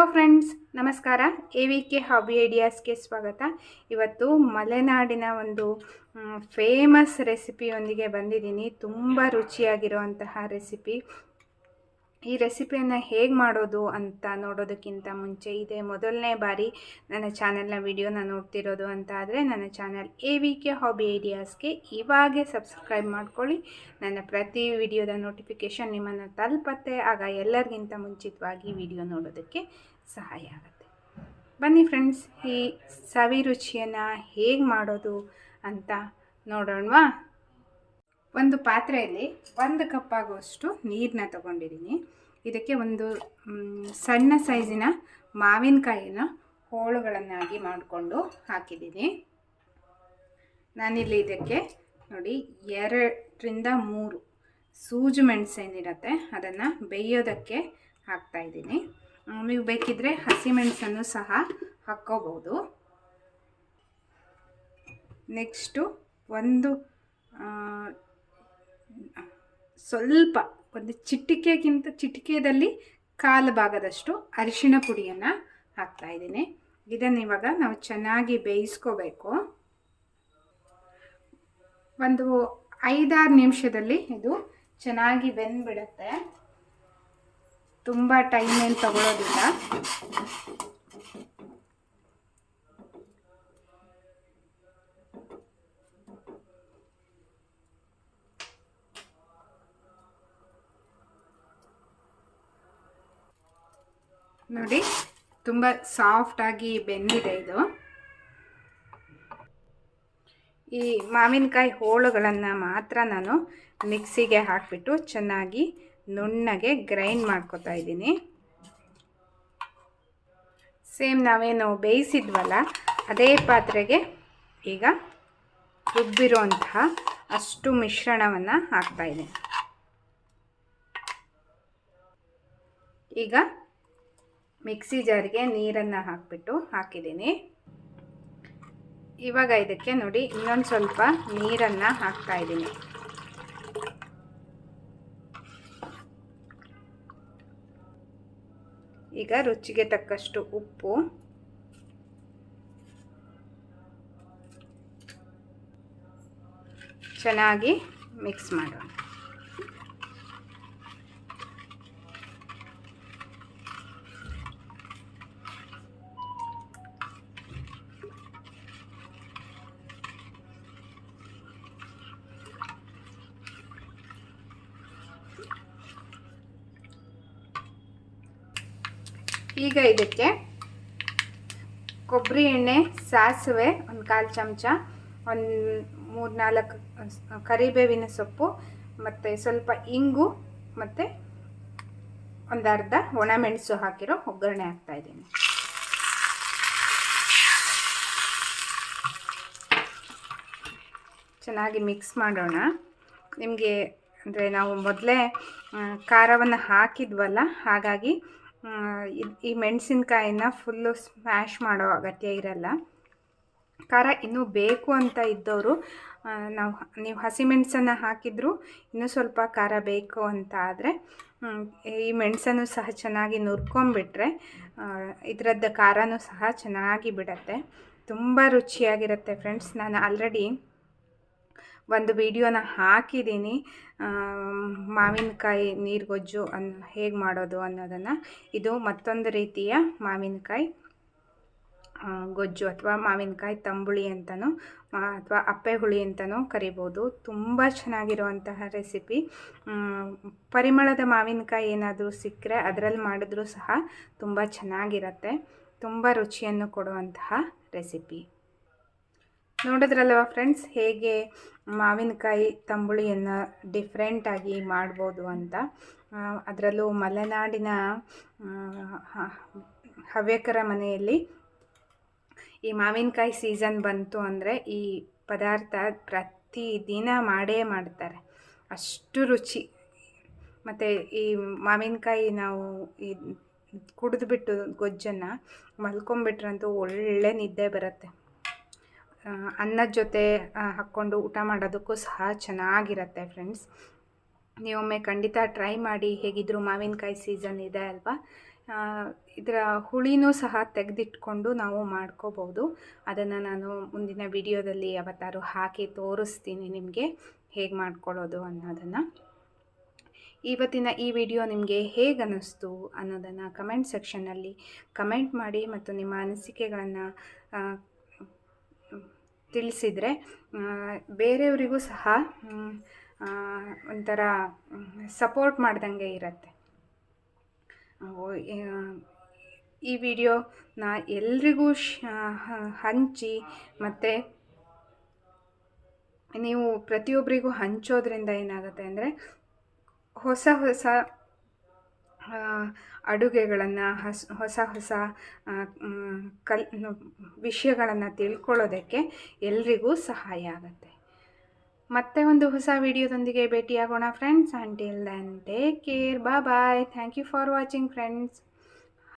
Hello friends ನಮಸ್ಕಾರ. A V K hobby ಐಡಿಯಾಸ್ಗೆ ಸ್ವಾಗತ. ಇವತ್ತು ಮಲೆನಾಡಿನ ಒಂದು ಫೇಮಸ್ ರೆಸಿಪಿಯೊಂದಿಗೆ ಬಂದಿದ್ದೀನಿ. ತುಂಬ ರುಚಿಯಾಗಿರುವಂತಹ ರೆಸಿಪಿ ಈ ರೆಸಿಪಿಯನ್ನು ಹೇಗೆ ಮಾಡೋದು ಅಂತ ನೋಡೋದಕ್ಕಿಂತ ಮುಂಚೆ ಇದೇ ಮೊದಲನೇ ಬಾರಿ ನನ್ನ ಚಾನೆಲ್ನ ವಿಡಿಯೋನ ನೋಡ್ತಿರೋದು ಅಂತ ಆದರೆ ನನ್ನ channel A V K hobby ಐಡಿಯಾಸ್ಗೆ ಇವಾಗೆ ಸಬ್ಸ್ಕ್ರೈಬ್ ಮಾಡ್ಕೊಳ್ಳಿ. ನನ್ನ ಪ್ರತಿ ವಿಡಿಯೋದ ನೋಟಿಫಿಕೇಷನ್ ನಿಮ್ಮನ್ನು ತಲುಪತ್ತೆ. ಆಗ ಎಲ್ಲರಿಗಿಂತ ಮುಂಚಿತವಾಗಿ ವಿಡಿಯೋ ನೋಡೋದಕ್ಕೆ ಸಹಾಯ ಆಗುತ್ತೆ. ಬನ್ನಿ ಫ್ರೆಂಡ್ಸ್, ಈ ಸವಿ ರುಚಿಯನ್ನು ಹೇಗೆ ಮಾಡೋದು ಅಂತ ನೋಡೋಣವಾ? ಒಂದು ಪಾತ್ರೆಯಲ್ಲಿ ಒಂದು ಕಪ್ ಆಗುವಷ್ಟು ನೀರನ್ನ ತಗೊಂಡಿದ್ದೀನಿ. ಇದಕ್ಕೆ ಒಂದು ಸಣ್ಣ ಸೈಜಿನ ಮಾವಿನಕಾಯಿನ ಹೋಳುಗಳನ್ನಾಗಿ ಮಾಡಿಕೊಂಡು ಹಾಕಿದ್ದೀನಿ. ನಾನಿಲ್ಲಿ ಇದಕ್ಕೆ ನೋಡಿ ಎರಡರಿಂದ ಮೂರು ಸೂಜು ಮೆಣಸೇನಿರುತ್ತೆ ಅದನ್ನು ಬೇಯೋದಕ್ಕೆ ಹಾಕ್ತಾಯಿದ್ದೀನಿ ನೀವು ಬೇಕಿದ್ದರೆ ಹಸಿಮೆಣಸನ್ನು ಸಹ ಹಾಕ್ಕೋಬೋದು ನೆಕ್ಸ್ಟು ಒಂದು ಸ್ವಲ್ಪ ಒಂದು ಚಿಟಿಕೆಗಿಂತ ಚಿಟಿಕೆದಲ್ಲಿ ಕಾಲು ಭಾಗದಷ್ಟು ಅರಿಶಿನ ಪುಡಿಯನ್ನು ಹಾಕ್ತಾಯಿದ್ದೀನಿ ಇದನ್ನು ಇವಾಗ ನಾವು ಚೆನ್ನಾಗಿ ಬೇಯಿಸ್ಕೋಬೇಕು. ಒಂದು ಐದಾರು ನಿಮಿಷದಲ್ಲಿ ಇದು ಚೆನ್ನಾಗಿ ಬೆಂದ್ಬಿಡುತ್ತೆ. ತುಂಬ ಟೈಮ್ ಏನು ತಗೊಳ್ಳೋದಿಲ್ಲ ನೋಡಿ, ತುಂಬ ಸಾಫ್ಟಾಗಿ ಬೆಂದಿದೆ ಇದು. ಈ ಮಾವಿನಕಾಯಿ ಹೋಳುಗಳನ್ನು ಮಾತ್ರ ನಾನು ಮಿಕ್ಸಿಗೆ ಹಾಕಿಬಿಟ್ಟು ಚೆನ್ನಾಗಿ ನುಣ್ಣಗೆ ಗ್ರೈಂಡ್ ಮಾಡ್ಕೊತಾ ಇದ್ದೀನಿ. ಸೇಮ್ ನಾವೇನು ಬೇಯಿಸಿದ್ವಲ್ಲ, ಅದೇ ಪಾತ್ರೆಗೆ ಈಗ ರುಬ್ಬಿರುವಂತಹ ಅಷ್ಟು ಮಿಶ್ರಣವನ್ನು ಹಾಕ್ತಾಯಿದ್ದೀನಿ ಈಗ ಮಿಕ್ಸಿ ಜಾರಿಗೆ ನೀರನ್ನು ಹಾಕಿಬಿಟ್ಟು ಹಾಕಿದ್ದೀನಿ. ಇವಾಗ ಇದಕ್ಕೆ ನೋಡಿ ಇನ್ನೊಂದು ಸ್ವಲ್ಪ ನೀರನ್ನು ಹಾಕ್ತಾ ಇದ್ದೀನಿ. ಈಗ ರುಚಿಗೆ ತಕ್ಕಷ್ಟು ಉಪ್ಪು. ಚೆನ್ನಾಗಿ ಮಿಕ್ಸ್ ಮಾಡೋಣ. ಈಗ ಇದಕ್ಕೆ ಕೊಬ್ಬರಿ ಎಣ್ಣೆ, ಸಾಸಿವೆ, ಒಂದು ಕಾಲು ಚಮಚ, ಒಂದು ಮೂರು ನಾಲ್ಕು, ಕರಿಬೇವಿನ ಸೊಪ್ಪು, ಮತ್ತು ಸ್ವಲ್ಪ ಇಂಗು, ಮತ್ತು ಒಂದು ಅರ್ಧ ಒಣಮೆಣಸು ಹಾಕಿರೋ ಒಗ್ಗರಣೆ ಹಾಕ್ತಾಯಿದ್ದೀನಿ ಚೆನ್ನಾಗಿ ಮಿಕ್ಸ್ ಮಾಡೋಣ. ನಿಮಗೆ ಅಂದರೆ ನಾವು ಮೊದಲೇ ಖಾರವನ್ನು ಹಾಕಿದ್ವಲ್ಲ, ಹಾಗಾಗಿ ಈ ಮೆಣಸಿನಕಾಯಿನ ಫುಲ್ಲು ಸ್ಮ್ಯಾಶ್ ಮಾಡೋ ಅಗತ್ಯ ಇರಲ್ಲ. ಖಾರ ಇನ್ನೂ ಬೇಕು ಅಂತ ಇದ್ದವರು ನಾವು, ನೀವು ಹಸಿಮೆಣಸನ್ನು ಹಾಕಿದರೂ ಇನ್ನೂ ಸ್ವಲ್ಪ ಖಾರ ಬೇಕು ಅಂತ ಆದರೆ ಈ ಮೆಣಸನ್ನು ಸಹ ಚೆನ್ನಾಗಿ ನುರ್ಕೊಂಬಿಟ್ರೆ ಇದರದ್ದು ಖಾರನೂ ಸಹ ಚೆನ್ನಾಗಿ ಬಿಡತ್ತೆ. ತುಂಬ ರುಚಿಯಾಗಿರುತ್ತೆ ಫ್ರೆಂಡ್ಸ್. ನಾನು ಆಲ್ರೆಡಿ ಒಂದು ವಿಡಿಯೋನ ಹಾಕಿದ್ದೀನಿ. ಮಾವಿನಕಾಯಿ ನೀರ್ಗೊಜ್ಜು ಅನ್, ಹೇಗೆ ಮಾಡೋದು ಅನ್ನೋದನ್ನು. ಇದು ಮತ್ತೊಂದು ರೀತಿಯ ಮಾವಿನಕಾಯಿ ಗೊಜ್ಜು ಅಥವಾ ಮಾವಿನಕಾಯಿ ತಂಬುಳಿ ಅಂತಲೂ ಅಥವಾ ಅಪ್ಪೆ ಹುಳಿ ಅಂತಲೂ ಕರಿಬೋದು. ತುಂಬ ಚೆನ್ನಾಗಿರುವಂತಹ ರೆಸಿಪಿ. ಪರಿಮಳದ ಮಾವಿನಕಾಯಿ ಏನಾದರೂ ಸಿಕ್ಕರೆ ಅದರಲ್ಲಿ ಮಾಡಿದ್ರೂ ಸಹ ತುಂಬ ಚೆನ್ನಾಗಿರುತ್ತೆ. ತುಂಬ ರುಚಿಯನ್ನು ಕೊಡುವಂತಹ ರೆಸಿಪಿ. ನೋಡಿದ್ರಲ್ವ ಫ್ರೆಂಡ್ಸ್ ಹೇಗೆ ಮಾವಿನಕಾಯಿ ತಂಬುಳಿಯನ್ನು ಡಿಫ್ರೆಂಟಾಗಿ ಮಾಡ್ಬೋದು ಅಂತ? ಅದರಲ್ಲೂ ಮಲೆನಾಡಿನ ಹವ್ಯಕರ ಮನೆಯಲ್ಲಿ ಈ ಮಾವಿನಕಾಯಿ ಸೀಸನ್ ಬಂತು ಅಂದರೆ ಈ ಪದಾರ್ಥ ಪ್ರತಿದಿನ ಮಾಡೇ ಮಾಡ್ತಾರೆ. ಅಷ್ಟು ರುಚಿ. ಮತ್ತು ಈ ಮಾವಿನಕಾಯಿ ನಾವು ಈ ಕುಡಿದ್ಬಿಟ್ಟು ಗೊಜ್ಜನ್ನು ಮಲ್ಕೊಂಬಿಟ್ರಂತೂ ಒಳ್ಳೆ ನಿದ್ದೆ ಬರುತ್ತೆ. ಅನ್ನದ ಜೊತೆ ಹಾಕ್ಕೊಂಡು ಊಟ ಮಾಡೋದಕ್ಕೂ ಸಹ ಚೆನ್ನಾಗಿರುತ್ತೆ ಫ್ರೆಂಡ್ಸ್ ನೀವೊಮ್ಮೆ ಖಂಡಿತ ಟ್ರೈ ಮಾಡಿ ಹೇಗಿದ್ದರೂ ಮಾವಿನಕಾಯಿ ಸೀಸನ್ ಇದೆ ಅಲ್ವಾ? ಇದರ ಹುಳಿನೂ ಸಹ ತೆಗೆದಿಟ್ಕೊಂಡು ನಾವು ಮಾಡ್ಕೋಬೋದು. ಅದನ್ನು ನಾನು ಮುಂದಿನ ವಿಡಿಯೋದಲ್ಲಿ ಯಾವತ್ತಾರು ಹಾಕಿ ತೋರಿಸ್ತೀನಿ ನಿಮಗೆ ಹೇಗೆ ಮಾಡ್ಕೊಳ್ಳೋದು ಅನ್ನೋದನ್ನು. ಇವತ್ತಿನ ಈ ವಿಡಿಯೋ ನಿಮಗೆ ಹೇಗೆ ಅನ್ನಿಸ್ತು ಅನ್ನೋದನ್ನು ಕಮೆಂಟ್ ಸೆಕ್ಷನ್ನಲ್ಲಿ ಕಮೆಂಟ್ ಮಾಡಿ ಮತ್ತು ನಿಮ್ಮ ಅನಿಸಿಕೆಗಳನ್ನು ತಿಳಿಸಿದರೆ ಬೇರೆಯವರಿಗೂ ಸಹ ಒಂಥರ ಸಪೋರ್ಟ್ ಮಾಡ್ದಂಗೆ ಇರುತ್ತೆ. ಈ ವಿಡಿಯೋನ ಎಲ್ರಿಗೂ ಶ ಹಂಚಿ, ಮತ್ತು ನೀವು ಪ್ರತಿಯೊಬ್ಬರಿಗೂ ಹಂಚೋದ್ರಿಂದ ಏನಾಗುತ್ತೆ ಅಂದರೆ, ಹೊಸ ಹೊಸ ಅಡುಗೆಗಳನ್ನು ಹಸ್, ಹೊಸ ಕಲ್ ವಿಷಯಗಳನ್ನು ತಿಳ್ಕೊಳ್ಳೋದಕ್ಕೆ ಎಲ್ರಿಗೂ ಸಹಾಯ ಆಗುತ್ತೆ. ಮತ್ತೆ ಒಂದು ಹೊಸ ವಿಡಿಯೋದೊಂದಿಗೆ ಭೇಟಿಯಾಗೋಣ friends until then take care bye bye thank you for watching friends